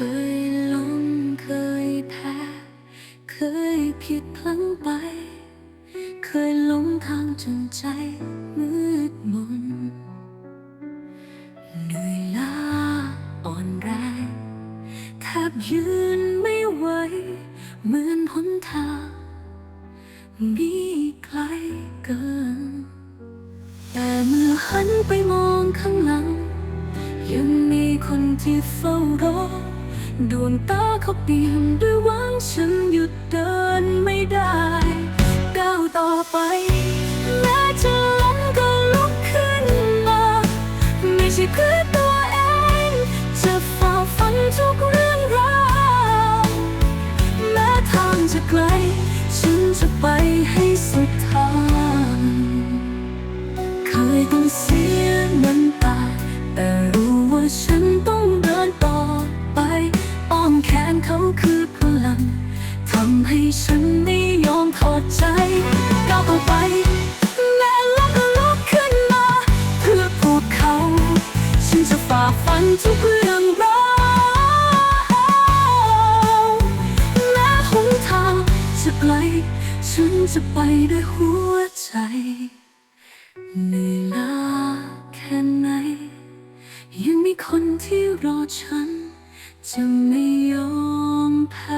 เคยผิดพลั้งไป เคยหลงทางจนใจมืดมนเหนื่อยล้าอ่อนแรงแทบยืนไม่ไหวเหมือนหนทางมีไกลเกิน แต่เมื่อหันไปมองข้างหลัง ยังมีคนที่เฝ้ารอ ดวงตาเขาเปี่ยมด้วยหวังฉันหยุดเดินไม่ได้ก้าวต่อไปแม้จะล้มก็ลุกขึ้นมา ไม่ใช่เพื่อตัวเอง จะฝ่าฟันทุกเรื่องราวแม้ทางจะไกล ฉันจะไปให้สุด ฉันไม่ยอมถอดใจก้าวต่อไป แม้ล้มก็ลุกขึ้นมา เพื่อพวกเขา ฉันจะฝ่าฟันทุกเรื่องราวแม้หนทางจะไกล ฉันจะไปด้วยหัวใจเหนื่อยล้าแค่ไหน ยังมีคนที่รอฉัน จะไม่ยอมแพ้